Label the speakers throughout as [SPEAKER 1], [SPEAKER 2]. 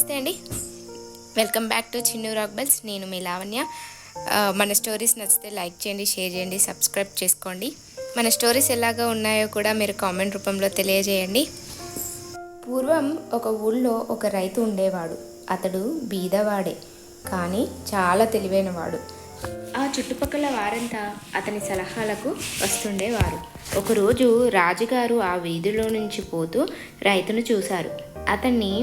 [SPEAKER 1] నమస్తే అండి. Welcome back to Chinnu rock bells నేను మీ లావణ్య. మన స్టోరీస్ నచ్చితే లైక్ చేయండి షేర్ చేయండి సబ్స్క్రైబ్ చేసుకోండి. మన స్టోరీస్ ఎలాగా ఉన్నాయో కూడా మీరు కామెంట్ రూపంలో తెలియజేయండి. పూర్వం ఒక ఊళ్ళో ఒక రైతు ఉండేవాడు. అతడు బీదవాడే కానీ చాలా తెలివైనవాడు. ఆ చుట్టుపక్కల వారంతా అతని సలహాలకు వస్తుండేవారు. ఒకరోజు రాజుగారు ఆ వీధిలో నుంచి పోతూ రైతును చూశారు. అతన్ని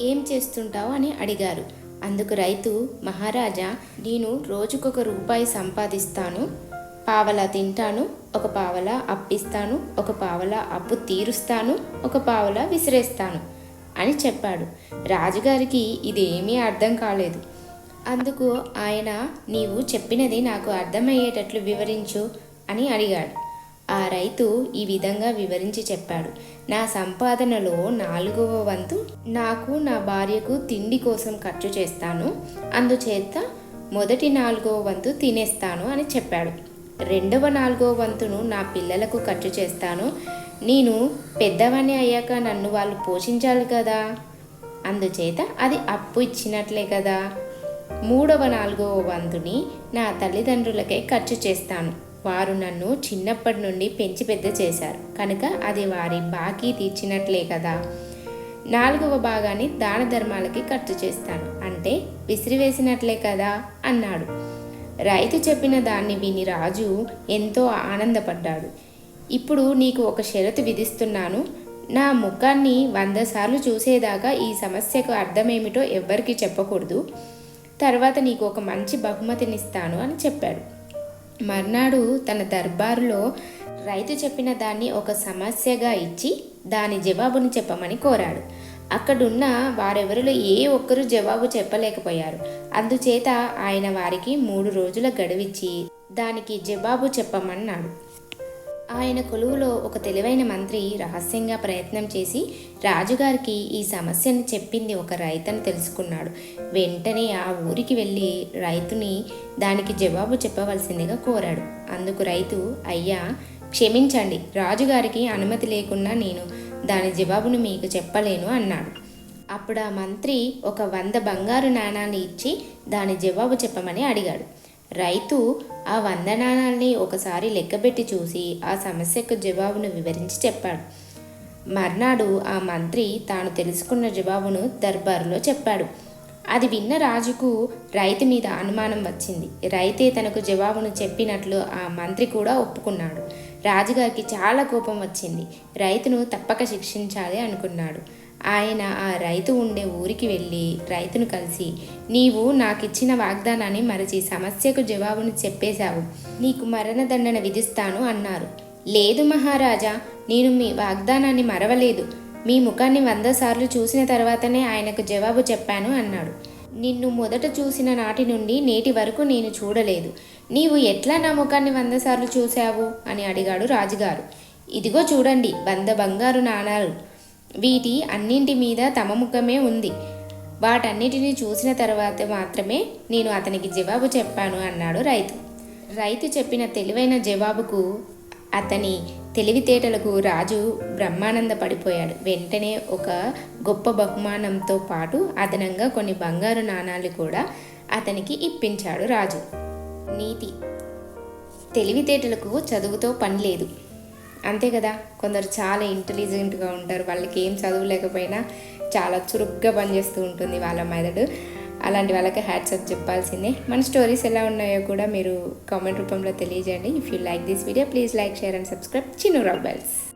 [SPEAKER 1] ఏం చేస్తుంటావు అని అడిగారు. అందుకు రైతు మహారాజా నేను రోజుకొక రూపాయి సంపాదిస్తాను. పావలా తింటాను ఒక పావలా అప్పిస్తాను ఒక పావలా అప్పు తీరుస్తాను ఒక పావలా విసిరేస్తాను అని చెప్పాడు. రాజుగారికి ఇదేమీ అర్థం కాలేదు. అందుకు ఆయన నీవు చెప్పినది నాకు అర్థమయ్యేటట్లు వివరించు అని అడిగాడు. ఆ రైతు ఈ విధంగా వివరించి చెప్పాడు. నా సంపాదనలో నాలుగవ వంతు నాకు నా భార్యకు తిండి కోసం ఖర్చు చేస్తాను. అందుచేత మొదటి నాలుగవ వంతు తినేస్తాను అని చెప్పాడు. రెండవ నాలుగవ వంతును నా పిల్లలకు ఖర్చు చేస్తాను. నేను పెద్దవాణ్ణి అయ్యాక నన్ను వాళ్ళు పోషించాలి కదా? అందుచేత అది అప్పు ఇచ్చినట్లే కదా? మూడవ నాలుగవ వంతుని నా తల్లిదండ్రులకే ఖర్చు చేస్తాను. వారు నన్ను చిన్నప్పటి నుండి పెంచి పెద్ద చేశారు. కనుక అది వారి బాకీ తీర్చినట్లే కదా. నాలుగవ భాగాన్ని దాన ధర్మాలకి ఖర్చు చేస్తాను. అంటే విసిరివేసినట్లే కదా అన్నాడు. రైతు చెప్పిన దాన్ని విని రాజు ఎంతో ఆనందపడ్డాడు. ఇప్పుడు నీకు ఒక షరతు విధిస్తున్నాను. నా ముఖాన్ని వంద సార్లు చూసేదాకా ఈ సమస్యకు అర్థమేమిటో ఎవ్వరికీ చెప్పకూడదు. తర్వాత నీకు ఒక మంచి బహుమతినిస్తాను అని చెప్పాడు. మర్నాడు తన దర్బారులో రైతు చెప్పిన దాన్ని ఒక సమస్యగా ఇచ్చి దాని జవాబును చెప్పమని కోరాడు. అక్కడున్న వారెవరిలో ఏ ఒక్కరూ జవాబు చెప్పలేకపోయారు. అందుచేత ఆయన వారికి మూడు రోజుల గడువిచ్చి దానికి జవాబు చెప్పమన్నాడు. ఆయన కొలువులో ఒక తెలివైన మంత్రి రహస్యంగా ప్రయత్నం చేసి రాజుగారికి ఈ సమస్యను చెప్పింది ఒక రైతని తెలుసుకున్నాడు. వెంటనే ఆ ఊరికి వెళ్ళి రైతుని దానికి జవాబు చెప్పవలసిందిగా కోరాడు. అందుకు రైతు అయ్యా క్షమించండి. రాజుగారికి అనుమతి లేకుండా నేను దాని జవాబును మీకు చెప్పలేను అన్నాడు. అప్పుడు ఆ మంత్రి ఒక వంద బంగారు నాణాలు ఇచ్చి దాని జవాబు చెప్పమని అడిగాడు. రైతు ఆ వంద ఒకసారి లెక్కబెట్టి చూసి ఆ సమస్యకు జవాబును వివరించి చెప్పాడు. మర్నాడు ఆ మంత్రి తాను తెలుసుకున్న జవాబును దర్బారులో చెప్పాడు. అది విన్న రాజుకు రైతు మీద అనుమానం వచ్చింది. రైతే తనకు జవాబును చెప్పినట్లు ఆ మంత్రి కూడా ఒప్పుకున్నాడు. రాజుగారికి చాలా కోపం వచ్చింది. రైతును తప్పక శిక్షించాలి అనుకున్నాడు. ఆయన ఆ రైతు ఉండే ఊరికి వెళ్ళి రైతును కలిసి నీవు నాకిచ్చిన వాగ్దానాన్ని మరచి సమస్యకు జవాబును చెప్పేశావు. నీకు మరణదండన విధిస్తాను అన్నారు. లేదు మహారాజా నేను మీ వాగ్దానాన్ని మరవలేదు. మీ ముఖాన్ని వంద సార్లు చూసిన తర్వాతనే ఆయనకు జవాబు చెప్పాను అన్నాడు. నిన్ను మొదట చూసిన నాటి నుండి నేటి వరకు నేను చూడలేదు. నీవు ఎట్లా నా ముఖాన్ని వంద సార్లు చూశావు? అని అడిగాడు రాజుగారు. ఇదిగో చూడండి వంద బంగారు నాణాలు. వీటి అన్నింటి మీద తమ ముఖమే ఉంది. వాటన్నిటిని చూసిన తర్వాత మాత్రమే నేను అతనికి జవాబు చెప్పాను అన్నాడు రైతు. రైతు చెప్పిన తెలివైన జవాబుకు అతని తెలివితేటలకు రాజు బ్రహ్మానంద పడిపోయాడు వెంటనే ఒక గొప్ప బహుమానంతో పాటు అదనంగా కొన్ని బంగారు నాణాలు కూడా అతనికి ఇప్పించాడు రాజు. నీతి. తెలివితేటలకు చదువుతో పని లేదు. అంతే కదా కొందరు చాలా ఇంటెలిజెంట్గా ఉంటారు. వాళ్ళకి ఏం చదువు లేకపోయినా చాలా చురుగ్గా పనిచేస్తూ ఉంటుంది వాళ్ళ మెదడు. అలాంటి వాళ్ళకి హ్యాట్సప్ చెప్పాల్సిందే. మన స్టోరీస్ ఎలా ఉన్నాయో కూడా మీరు కామెంట్ రూపంలో తెలియజేయండి. If you like this video please like share and subscribe Chinnu rock